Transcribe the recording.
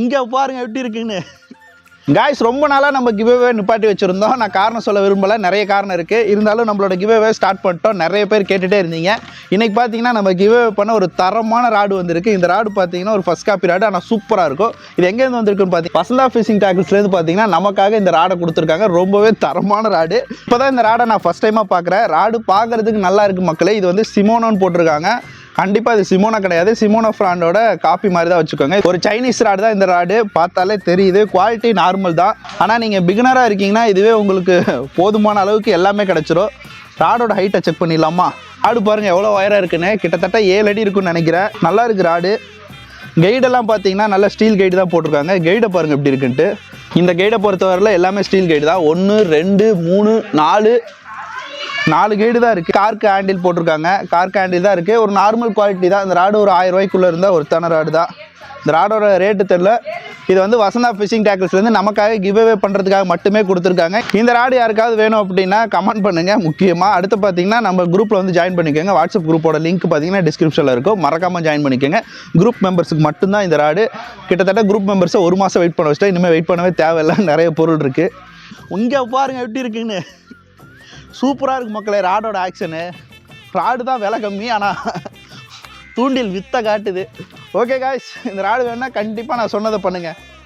இங்கே பாருங்க எப்படி இருக்குன்னு. காய்ஸ் ரொம்ப நாளாக நம்ம கிவ்அவே நிப்பாட்டி வச்சுருந்தோம். நான் காரணம் சொல்ல விரும்பலை. நிறைய காரணம் இருக்குது இருந்தாலும் நம்மளோட கிவ்அவே ஸ்டார்ட் பண்ணிட்டோம். நிறைய பேர் கேட்டுகிட்டே இருந்தீங்க. இன்றைக்கி பார்த்தீங்கன்னா நம்ம கிவ்அவே பண்ண ஒரு தரமான ராடு வந்திருக்கு. இந்த ராடு பார்த்தீங்கன்னா ஒரு ஃபஸ்ட் காப்பி ராடு. ஆனால் சூப்பராக இருக்கும். இது எங்கேருந்து வந்திருக்குன்னு பார்த்தீங்கன்னா வசந்தா ஃபிஷிங் டேக்கிள்ஸ்லேருந்து பார்த்தீங்கன்னா நமக்காக இந்த ராடை கொடுத்துருக்காங்க. ரொம்பவே தரமான ராடு. இப்போ தான் இந்த ராடை நான் ஃபஸ்ட் டைமாக பார்க்குறேன் ராடு பார்க்குறதுக்கு நல்லா இருக்குது மக்களே. இது வந்து சிமோனோன்னு போட்டிருக்காங்க. கண்டிப்பாக இது சிமோனா கிடையாது. சிமோனா ஃப்ராண்டோட காப்பி மாதிரி தான் வச்சுக்கோங்க. ஒரு சைனீஸ் ராடு தான் இந்த ராடு பார்த்தாலே தெரியுது. குவாலிட்டி நார்மல் தான். ஆனால் நீங்கள் பிகினராக இருக்கீங்கன்னா இதுவே உங்களுக்கு போதுமான அளவுக்கு எல்லாமே கிடச்சிரும். ராடோட ஹைட்டை செக் பண்ணிடலாமா? ராடு பாருங்கள் எவ்வளோ உயரம் இருக்குன்னு. கிட்டத்தட்ட ஏழு அடி இருக்குன்னு நினைக்கிறேன். நல்லா இருக்கு ராடு கைடெல்லாம் பார்த்தீங்கன்னா நல்ல ஸ்டீல் கைடு தான் போட்டிருக்காங்க. கைடை பாருங்கள் எப்படி இருக்குன்ட்டு. இந்த கைடை பொறுத்தவரையில் எல்லாமே ஸ்டீல் கைடு தான். ஒன்று ரெண்டு மூணு நாலு நாலு கைடு தான் இருக்குது கார்க்கு ஹேண்டில் போட்டிருக்காங்க. கார்க்கு ஹேண்டில் தான் இருக்குது ஒரு நார்மல் குவாலிட்டி தான். இந்த ராடு ஒரு ஆயிரம் ரூபாய்க்குள்ளே இருந்தால் ஒரு ராடு தான். இந்த ராடோட ரேட்டு தெரில இது வந்து வசந்தா ஃபிஷிங் டேக்கிள்ஸ்லேருந்து நமக்காக கிவ் அவே பண்ணுறதுக்காக மட்டுமே கொடுத்துருக்காங்க. இந்த ராடு யாருக்காவது வேணும் அப்படின்னா கமெண்ட் பண்ணுங்கள் முக்கியமாக அடுத்து பார்த்தீங்கன்னா நம்ம குரூப்பில் வந்து ஜாயின் பண்ணிக்கோங்க. வாட்ஸ்அப் குரூப்போட லிங்க் பார்த்தீங்கன்னா டிஸ்கிரிப்ஷனில் இருக்கும். மறக்காமல் ஜாயின் பண்ணிக்கோங்க. குரூப் மெம்பர்ஸுக்கு மட்டும்தான் இந்த ராடு கிட்டத்தட்ட குரூப் மெம்பர்ஸை ஒரு மாதம் வெயிட் பண்ண வச்சுட்டா. இனிமேல் வெயிட் பண்ணவே தேவையில்லை. நிறைய பொருள் இருக்குது இங்கே பாருங்கள் எப்படி இருக்குன்னு. சூப்பராக இருக்கு மக்களே ராடோட ஆக்ஷனு ராடு தான் விலை கம்மி ஆனால் தூண்டில் வித்தை காட்டுது. ஓகே காய்ஸ் இந்த ராடு வேணால் கண்டிப்பாக நான் சொன்னதை பண்ணுங்கள்